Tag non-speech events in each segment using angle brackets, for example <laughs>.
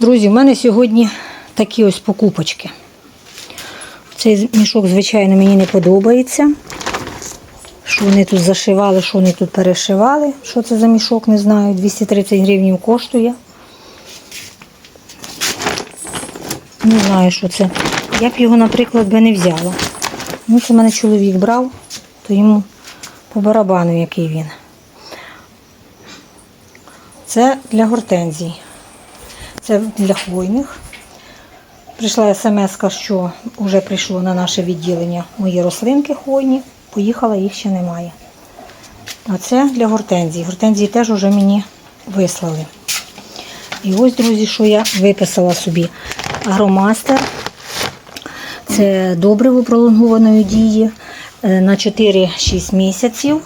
Друзі, в мене сьогодні такі ось покупочки. Цей мішок, звичайно, мені не подобається. Що вони тут зашивали, що вони тут перешивали. Що це за мішок, не знаю. 230 гривень коштує. Не знаю, що це. Я б його, наприклад, би не взяла. Ну, це мене чоловік брав, то йому по барабану, який він. Це для гортензій. Це для хвойних. Прийшла смс, що вже прийшло на наше відділення мої рослинки хвойні. Поїхала, їх ще немає. А це для гортензій. Гортензії теж вже мені вислали. І ось, друзі, що я виписала собі. Агромастер. Це добриво пролонгованої дії е, на 4-6 місяців.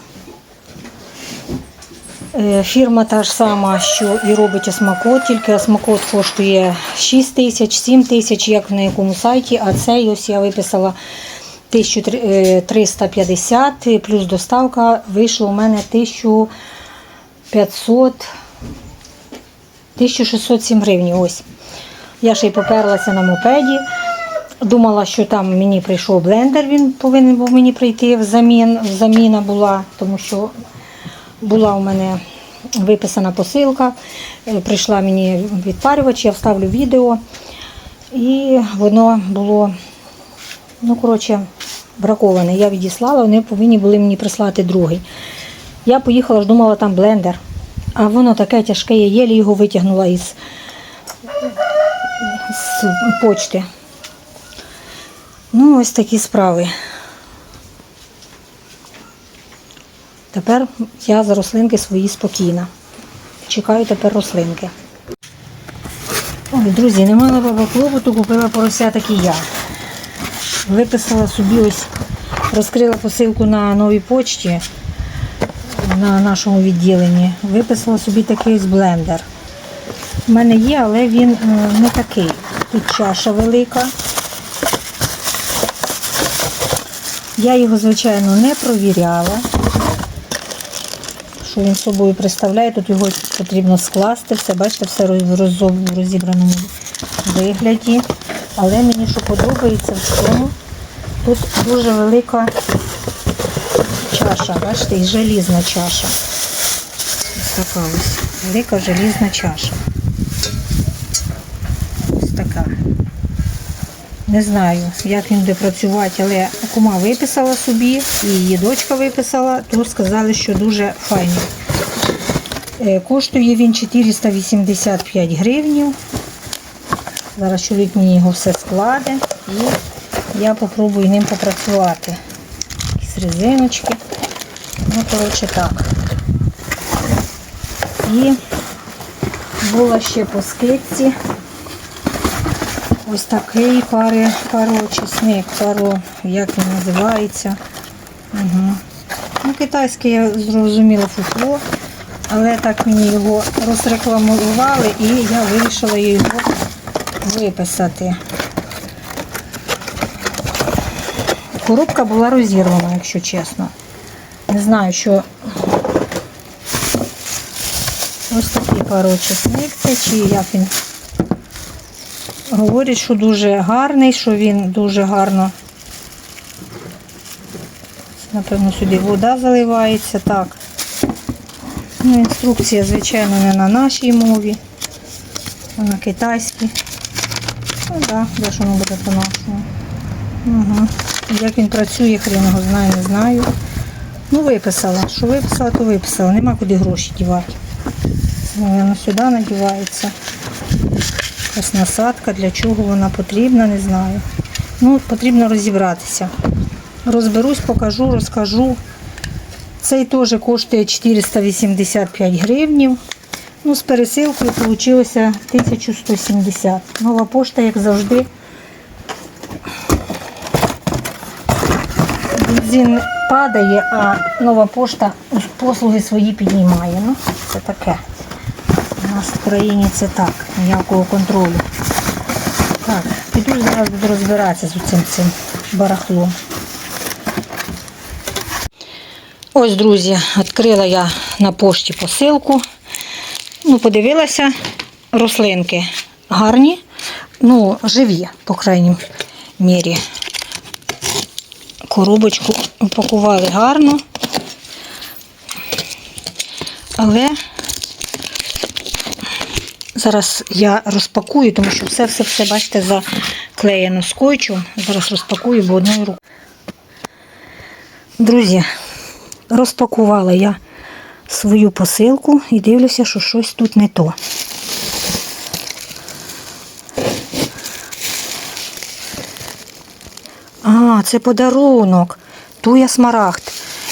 Е, Фірма та ж сама, що і робить осмакот, тільки осмакот коштує 6 тисяч, 7 тисяч, як на якому сайті, а цей ось я виписала 1350, плюс доставка вийшло у мене 1500, 1607 гривень. Ось. Я ще й поперлася на мопеді. Думала, що там мені прийшов блендер, він повинен був мені прийти взамін, заміна була, тому що була у мене виписана посилка, е, прийшла мені відпарювач, я вставлю відео. І воно було, ну, коротше, браковане. Я відіслала, вони повинні були мені прислати другий. Я поїхала ж думала, там блендер. А воно таке тяжке, я єлі його витягнула із, з почти. Ну, ось такі справи. Тепер я за рослинки свої спокійна. Чекаю тепер рослинки. Ой, друзі, не мала баба клопоту, купила порося такі я. Виписала собі ось, розкрила посилку на новій почті на нашому відділенні. Виписала собі такий ось блендер. У мене є, але він е, не такий. Тут чаша велика. Я його, звичайно, не провіряла що він собою представляє. Тут його потрібно скласти, все, бачите, все в розібраному вигляді. Але мені що подобається в цьому, тут дуже велика чаша, бачите, і желізна чаша. Ось така ось велика желізна чаша. Ось така. Не знаю, як він буде працювати, але кума виписала собі, і її дочка виписала, то сказали, що дуже файний. Е, Коштує він 485 гривень. Зараз чоловік мені його все складе і я попробую ним попрацювати. Якісь резиночки. Ну, коротше, так. І була ще по скидці. Ось такий пари, пароочисник, паро, як він називається. Угу. Ну, китайське я зрозуміла фуфло, але так мені його розрекламували і я вирішила його виписати. Коробка була розірвана, якщо чесно. Не знаю, що ось такий пароочисник це, чи як він Говорять, що дуже гарний, що він дуже гарно. Напевно, сюди вода заливається. Так. Ну, Інструкція, звичайно, не на нашій мові, а на китайській. Ну так, де ж воно буде по-нашому. Угу. Як він працює, хрен його знає, не знаю. Ну, виписала. Що виписала, то виписала. Нема куди гроші дівати. Воно сюди надівається. Якась насадка, для чого вона потрібна, не знаю. Ну, потрібно розібратися. Розберусь, покажу, розкажу. Цей теж коштує 485 гривнів. Ну, з пересилкою вийшло 1170. Нова пошта, як завжди. Бензин падає, а нова пошта послуги свої піднімає. Ну, це таке. Нас в країні це так, ніякого контролю. Так, піду зараз буду розбиратися з цим цим барахлом. Ось, друзі, відкрила я на пошті посилку. Ну, подивилася рослинки. гарні, ну, живі, по крайній мірі. Коробочку упакували гарно. Але зараз я розпакую, тому що все-все-все, бачите, заклеєно скотчем. Зараз розпакую, бо одною рукою. Друзі, розпакувала я свою посилку і дивлюся, що щось тут не то. А, це подарунок. Туя смарагд.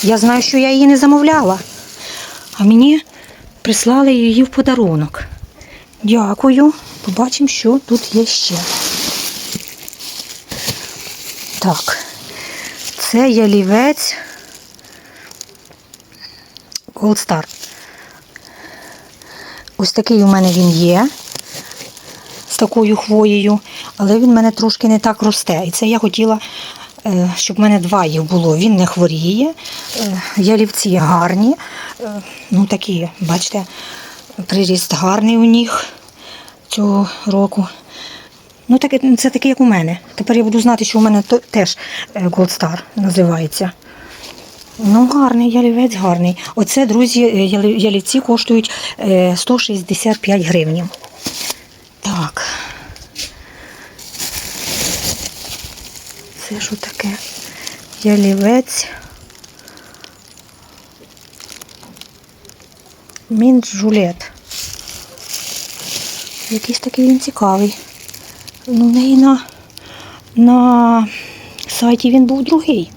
Я знаю, що я її не замовляла. А мені прислали її в подарунок. Дякую. Побачимо, що тут є ще. Так. Це ялівець Gold Star. Ось такий у мене він є з такою хвоєю, але він в мене трошки не так росте. І це я хотіла, е, щоб в мене два їх було. Він не хворіє, е, ялівці гарні, е, ну такі, бачите, приріст гарний у них цього року. Ну, таке, це таке, як у мене. Тепер я буду знати, що у мене теж е, Gold Star називається. Ну, гарний, ялівець гарний. Оце, друзі, е, ялівці коштують е, 165 гривень. Так. Це що таке? Ялівець. Мінт жулет. Якийсь такий він цікавий. Ну, в неї на, на сайті він був другий.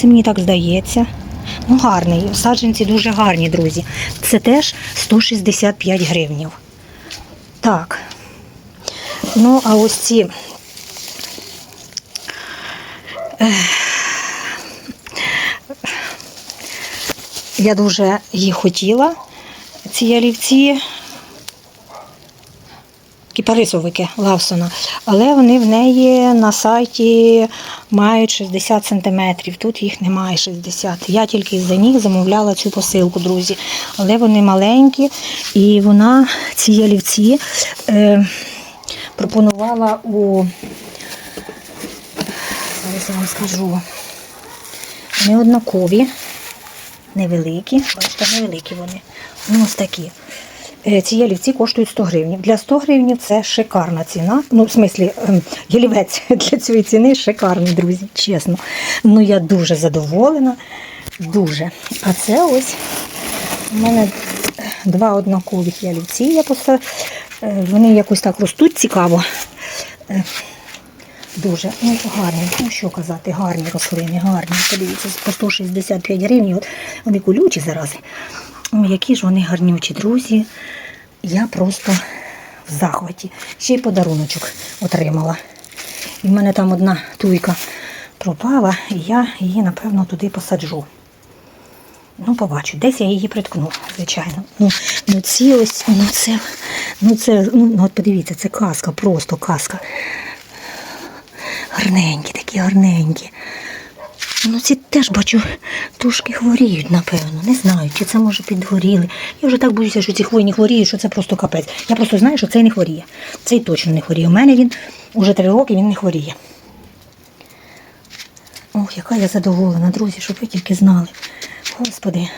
Це мені так здається. Ну, гарний. Саджанці дуже гарні, друзі. Це теж 165 гривнів. Так. Ну, а ось ці. Я дуже їх хотіла, ці ялівці, кіпарисовики Лавсона, але вони в неї на сайті мають 60 сантиметрів. Тут їх немає 60. Я тільки за них замовляла цю посилку, друзі. Але вони маленькі, і вона ці ялівці е, пропонувала у зараз я вам скажу. Вони однакові, невеликі. Бачите, невеликі вони. Ну, ось такі. Е, Ці ялівці коштують 100 гривень. Для 100 гривень це шикарна ціна. Ну, в смислі, ем, ялівець <laughs> для цієї ціни шикарний, друзі, чесно. Ну, я дуже задоволена. Дуже. А це ось у мене два однакових ялівці. Я просто, е, вони якось так ростуть цікаво. Дуже ну, гарні, ну що казати, гарні рослини, гарні. Подивіться, по 165 гривень, от вони колючі зарази. Ой, які ж вони гарнючі, друзі. Я просто в захваті. Ще й подаруночок отримала. І в мене там одна туйка пропала, і я її, напевно, туди посаджу. Ну, побачу, десь я її приткну, звичайно. Ну, ну ці ось, ну це, ну це, ну от подивіться, це казка, просто казка. Гарненькі, такі гарненькі. Ну, ці теж бачу, трошки хворіють, напевно. Не знаю, чи це може підгоріли. Я вже так боюся, що ці хвойні хворіють, що це просто капець. Я просто знаю, що цей не хворіє. Цей точно не хворіє. У мене він уже три роки він не хворіє. Ох, яка я задоволена, друзі, щоб ви тільки знали. Господи.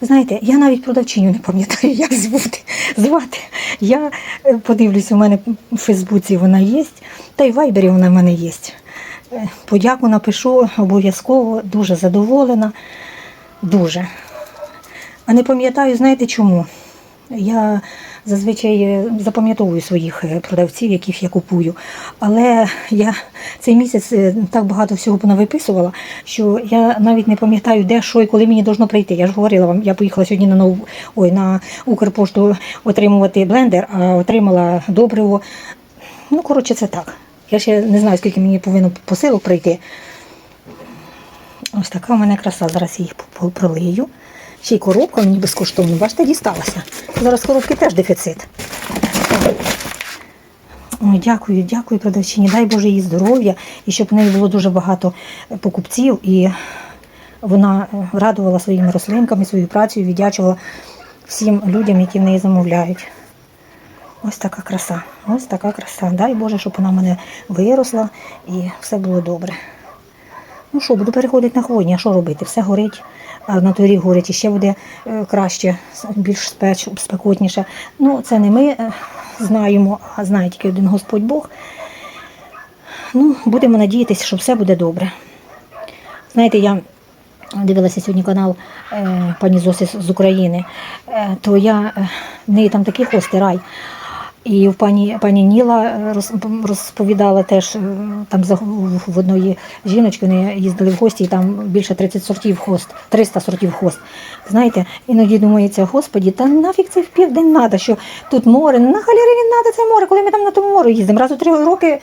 Ви знаєте, я навіть продавчиню не пам'ятаю, як звати. звати. Я е, подивлюсь, у мене в Фейсбуці вона є, та й в Вайбері вона в мене є. Е, Подяку напишу обов'язково, дуже задоволена. Дуже. А не пам'ятаю, знаєте чому? Я зазвичай е, запам'ятовую своїх е, продавців, яких я купую. Але я цей місяць е, так багато всього понавиписувала, що я навіть не пам'ятаю, де що і коли мені должно прийти. Я ж говорила вам, я поїхала сьогодні на нову ой, на Укрпошту отримувати блендер, а отримала добриво. Ну, коротше, це так. Я ще не знаю, скільки мені повинно посилок прийти. Ось така у мене краса. Зараз я їх пролию. Ще й коробка мені безкоштовно, бачите, дісталася. Зараз коробки теж дефіцит. Ой, дякую, дякую продавчині. Дай Боже їй здоров'я і щоб в неї було дуже багато покупців. І вона е, радувала своїми рослинками, своєю працею, віддячувала всім людям, які в неї замовляють. Ось така краса. Ось така краса. Дай Боже, щоб вона в мене виросла і все було добре. Ну що, буду переходити на хвойні, а що робити? Все горить, а на рік горить і ще буде е, краще, більш спеч, спекотніше. Ну, це не ми е, знаємо, а знає тільки один Господь Бог. Ну, будемо надіятися, що все буде добре. Знаєте, я дивилася сьогодні канал е, пані Зоси з- України, то я в неї там такий хости рай. І пані, пані Ніла е, розповідала теж е, там в одної жіночки, вони їздили в гості, і там більше 30 сортів хост, 300 сортів хост. Знаєте, іноді думається, господі, та нафіг це в південь треба, що тут море, на халєри він треба це море, коли ми там на тому море їздимо. Раз у три роки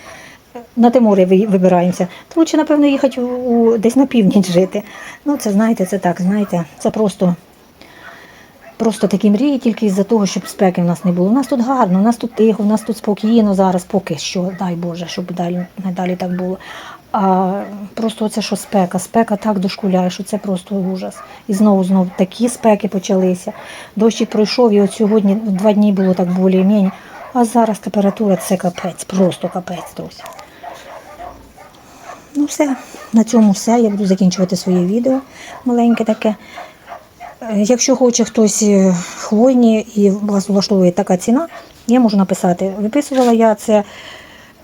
на те море вибираємося. То лучше, напевно, їхати у- десь на північ жити. Ну, це знаєте, це так, знаєте, це просто. Просто такі мрії тільки із-за того, щоб спеки в нас не було. У нас тут гарно, у нас тут тихо, у нас тут спокійно зараз, поки що, дай Боже, щоб далі надалі так було. А просто це що спека, спека так дошкуляє, що це просто ужас. І знову знову такі спеки почалися. Дощик пройшов, і от сьогодні два дні було так більш-менш. А зараз температура це капець, просто капець, друзі. Ну все, на цьому все. Я буду закінчувати своє відео маленьке таке. Е, Якщо хоче хтось е, хвойні і вас влаштовує така ціна, я можу написати. Виписувала я це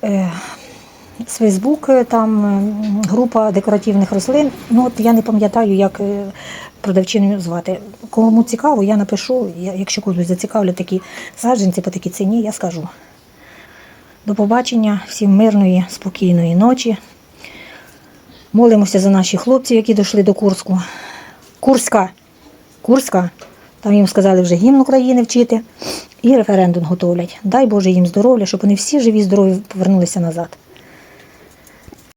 е, з Фейсбук, там група декоративних рослин. Ну от я не пам'ятаю, як продавчиню звати. Кому цікаво, я напишу. Якщо когось зацікавлять такі саджанці по такій ціні, я скажу. До побачення, всім мирної, спокійної ночі. Молимося за наших хлопців, які дійшли до Курську. Курська. Курська. Там їм сказали вже гімн України вчити і референдум готовлять. Дай Боже їм здоров'я, щоб вони всі живі, здорові повернулися назад.